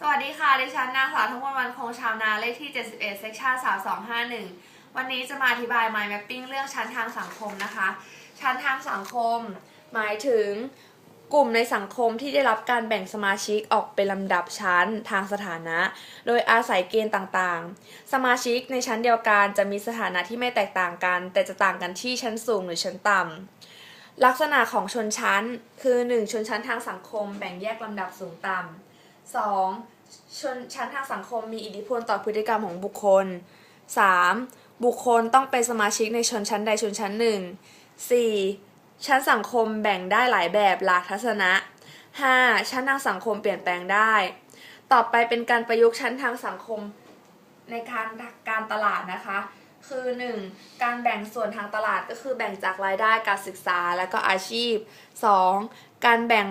สวัสดีค่ะ ดิฉันนางสาวทงวันวันคงชาวนาเลขที่ 71เซกชัน3251 วันนี้จะมาอธิบาย mind mapping เรื่องชั้นทางสังคมนะคะ ชั้นทางสังคม หมายถึงกลุ่มในสังคมที่ได้รับการแบ่งสมาชิกออกเป็นลำดับชั้นทางสถานะ โดยอาศัยเกณฑ์ต่างๆ สมาชิกในชั้นเดียวกันจะมีสถานะที่ไม่แตกต่างกัน แต่จะต่างกันที่ชั้นสูงหรือชั้นต่ำลักษณะของชนชั้นคือ 1. ชนชั้นทางสังคม แบ่งแยกลำดับสูงต่ำ 2. ชนชั้นทางสังคมมีอิทธิพลต่อพฤติกรรมของบุคคล 3. บุคคลต้องเป็นสมาชิกในชนชั้นใดชนชั้นหนึ่ง 4. ชั้นสังคมแบ่งได้หลายแบบหลากทัศนะ 5. ชั้นทางสังคมเปลี่ยนแปลงได้ ต่อไปเป็นการประยุกต์ชั้นทางสังคมในการการตลาดนะคะ คือ 1. การแบ่งส่วนทางตลาดก็คือแบ่งจากรายได้การศึกษาและก็อาชีพ 2. การแบ่ง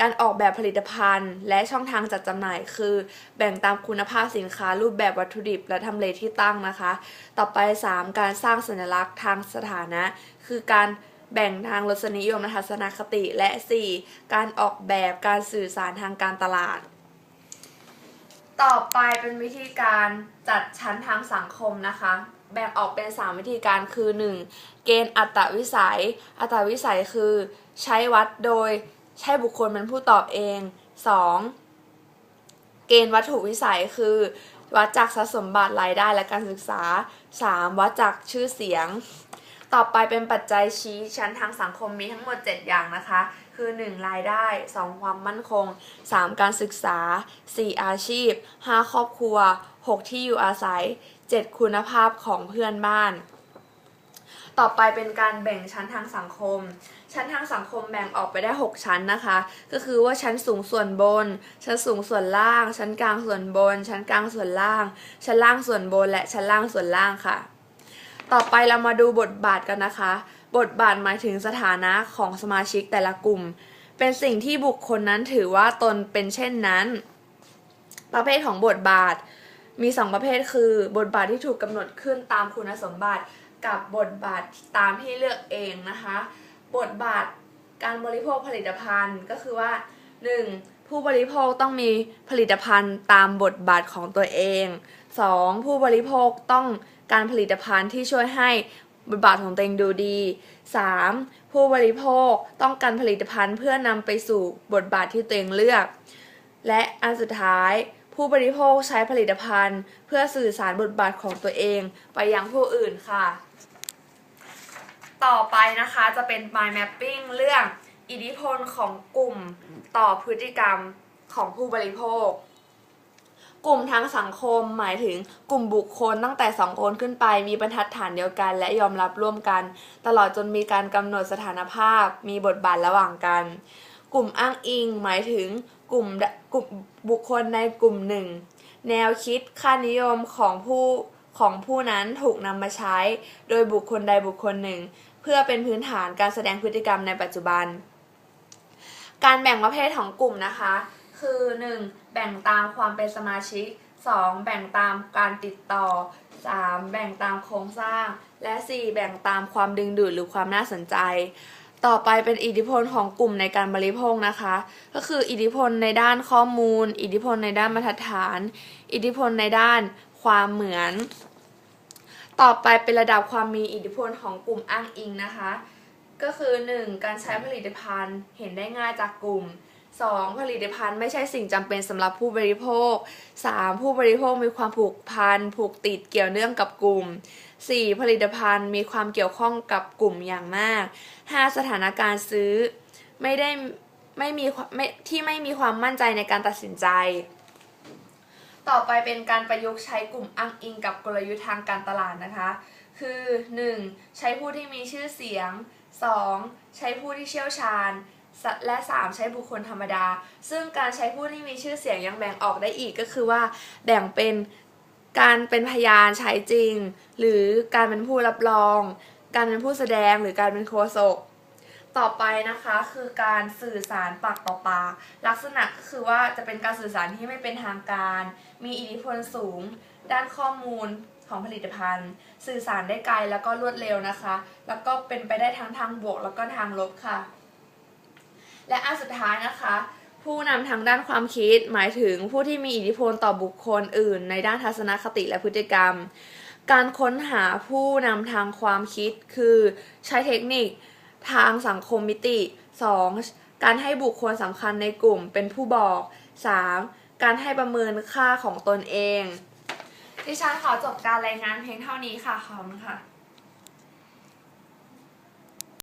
การออกแบบผลิตภัณฑ์ และช่องทางจัดจำหน่าย คือ แบ่งตามคุณภาพสินค้า รูปแบบวัตถุดิบ และทำเลที่ตั้งนะคะ ต่อไป 3. การสร้างสัญลักษณ์ทางสถานะ คือการแบ่งทางรสนิยมและทัศนคติและ 4. การออกแบบการสื่อสารทางการตลาด ต่อไปเป็นวิธีการจัดชั้นทางสังคมนะคะ แบ่งออกเป็น 3 วิธีการคือ 1. เกณฑ์อัตวิสัย อัตวิสัยคือ ใช้วัดโดย ใช้บุคคลเป็นผู้ตอบเอง 2. เกณฑ์วัตถุวิสัยคือ วัดจากทรัพย์สมบัติรายได้และการศึกษา 3. วัดจากชื่อเสียง ต่อไปเป็นปัจจัยชี้ชั้นทางสังคมมีทั้งหมด 7 อย่างนะคะ คือ 1. รายได้ 2. ความมั่นคง 3. การศึกษา 4. อาชีพ 5. ครอบครัว 6. ที่อยู่อาศัย 7. คุณภาพของเพื่อนบ้าน ต่อไปเป็นการแบ่งชั้นทางสังคม ชั้นทางสังคมแบ่งออกไปได้ 6 ชั้นนะคะ ก็คือว่าชั้นสูงส่วนบน ชั้นสูงส่วนล่าง ชั้นกลางส่วนบน ชั้นกลางส่วนล่าง ชั้นล่างส่วนบน และชั้นล่างส่วนล่างค่ะ ต่อไปเรามาดูบทบาทกันนะคะ บทบาทหมายถึงสถานะของสมาชิกแต่ละกลุ่ม เป็นสิ่งที่บุคคลนั้นถือว่าตนเป็นเช่นนั้น ประเภทของบทบาทมี 2 ประเภทคือ บทบาทที่ถูกกำหนดขึ้นตามคุณสมบัติ กับบทบาทตามที่เลือกเองนะคะ บทบาทการบริโภคผลิตภัณฑ์ก็คือว่า 1. ผู้บริโภคต้องมีผลิตภัณฑ์ตามบทบาทของตัวเอง 2. ผู้บริโภคต้องการผลิตภัณฑ์ที่ช่วยให้บทบาทของตัวเองดูดี 3. ผู้บริโภคต้องการผลิตภัณฑ์เพื่อนำไปสู่บทบาทที่ตัวเองเลือก และอันสุดท้าย ผู้บริโภคใช้ผลิตภัณฑ์ เพื่อสื่อสารบทบาทของตัวเองไปยังผู้อื่นค่ะ ต่อไปนะคะจะเป็น mind mapping เรื่องอิทธิพลของกลุ่มต่อพฤติกรรมของผู้บริโภค กลุ่มทางสังคมหมายถึงกลุ่มบุคคลตั้งแต่สองคนขึ้นไปมีบรรทัดฐานเดียวกัน และยอมรับร่วมกัน ตลอดจนมีการกำหนดสถานภาพ มีบทบาทระหว่างกัน กลุ่มอ้างอิง หมายถึงกลุ่มกลุ่มบุคคลในกลุ่มหนึ่ง แนวคิดค่านิยมของผู้ของผู้นั้นถูกนำมาใช้ โดยบุคคลใดบุคคลหนึ่ง เพื่อเป็นพื้นฐานการแสดงพฤติกรรมในปัจจุบัน การแบ่งประเภทของกลุ่มนะคะ คือ 1. แบ่งตามความเป็นสมาชิก 2. แบ่งตามการติดต่อ 3. แบ่งตามโครงสร้าง และ 4. แบ่งตามความดึงดูดหรือความน่าสนใจ ต่อไปเป็นอิทธิพลของกลุ่มในการบริโภคนะคะ ก็คืออิทธิพลในด้านข้อมูล อิทธิพลในด้านมาตรฐาน อิทธิพลในด้านความเหมือน ต่อไปเป็นระดับความมีอิทธิพลของกลุ่มอ้างอิงนะคะ ก็คือ 1. การใช้ผลิตภัณฑ์เห็นได้ง่ายจากกลุ่ม 2. ผลิตภัณฑ์ไม่ใช่สิ่งจำเป็นสำหรับผู้บริโภค 3. ผู้บริโภคมีความผูกพันผูกติดเกี่ยวเนื่องกับกลุ่ม 4. ผลิตภัณฑ์มีความเกี่ยวข้องกับกลุ่มอย่างมาก 5. สถานการณ์ซื้อไม่ได้ไม่มีไม่ที่ไม่มีความมั่นใจในการตัดสินใจ ต่อไปเป็นการประยุกต์ใช้กลุ่มอ้างอิงกับกลยุทธ์ทางการตลาดนะคะ คือ 1. ใช้ผู้ที่มีชื่อเสียง 2. ใช้ผู้ที่เชี่ยวชาญ และ 3. ใช้บุคคลธรรมดา ซึ่งการใช้ผู้ที่มีชื่อเสียงยังแบ่งออกได้อีกก็คือว่าแบ่งเป็นการเป็นพยานใช้จริง หรือการเป็นผู้รับรอง การเป็นผู้แสดงหรือการเป็นโฆษกต่อไปนะคะคือการสื่อสารปากต่อปากลักษณะก็คือว่าจะเป็นการสื่อสารที่ไม่เป็นทางการ มีอิทธิพลสูง ด้านข้อมูลของผลิตภัณฑ์ สื่อสารได้ไกลแล้วก็รวดเร็วนะคะ แล้วก็เป็นไปได้ทั้งทางบวกแล้วก็ทางลบค่ะ และอันสุดท้ายนะคะ ผู้นำทางด้านความคิด หมายถึงผู้ที่มีอิทธิพลต่อบุคคลอื่น ในด้านทัศนคติและพฤติกรรม การค้นหาผู้นำทางความคิด คือใช้เทคนิคทางสังคมมิติ 2. การให้บุคคลสำคัญในกลุ่มเป็นผู้บอก 3. การให้ประเมินค่าของตนเอง ดิฉันขอจบการรายงานเพียงเท่านี้ค่ะ ขอบคุณค่ะ